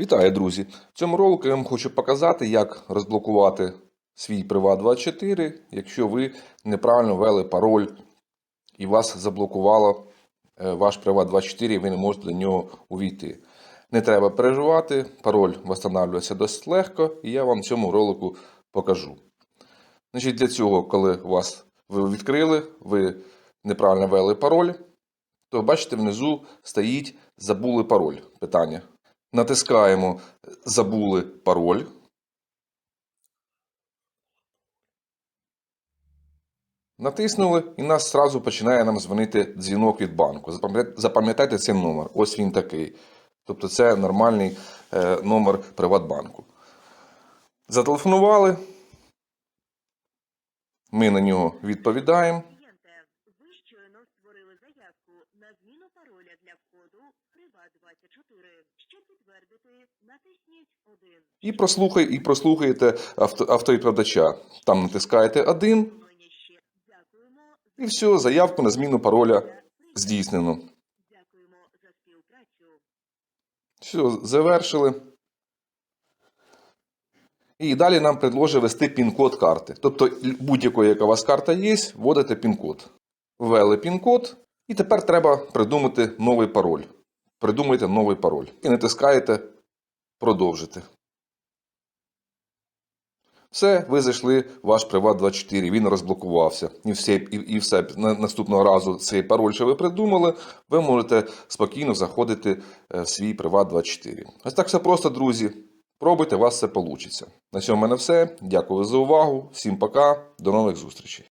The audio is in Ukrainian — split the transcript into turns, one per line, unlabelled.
Вітаю, друзі! В цьому ролику я вам хочу показати, як розблокувати свій Privat24, якщо ви неправильно ввели пароль і вас заблокувало е, ваш Privat24, і ви не можете до нього увійти. Не треба переживати, пароль встановлюється досить легко, і я вам в цьому ролику покажу. Значить, для цього, коли вас ви відкрили, ви неправильно ввели пароль, то бачите, внизу стоїть забули пароль питання. Натискаємо Забули пароль. Натиснули, і нас зразу починає нам дзвонити дзвінок від банку. Запам'ятайте цей номер. Ось він такий. Тобто це нормальний е, номер Приватбанку. Зателефонували. Ми на нього відповідаємо.
Клієнте, ви щойно створили заявку на зміну пароля для входу Приват24. Щоб підтвердити, натисніть 1.
І прослухай, і прослухаєте авто, автовідповідача. Там натискаєте один, і все, заявку на зміну пароля здійснено.
Дякуємо за співпрацю.
Все, завершили. І далі нам предложить ввести пін-код карти. Тобто будь-якої, яка у вас карта є, вводите пін-код. Ввели пін-код, і тепер треба придумати новий пароль. Придумайте новий пароль. І натискаєте продовжити. Все, ви зайшли в ваш Приват24, він розблокувався. І все, і, і все. Наступного разу цей пароль, що ви придумали, ви можете спокійно заходити е, в свій Приват24. Ось так все просто, друзі. Пробуйте, у вас все вийде. На цьому в мене все. Дякую за увагу. Всім пока. До нових зустрічей.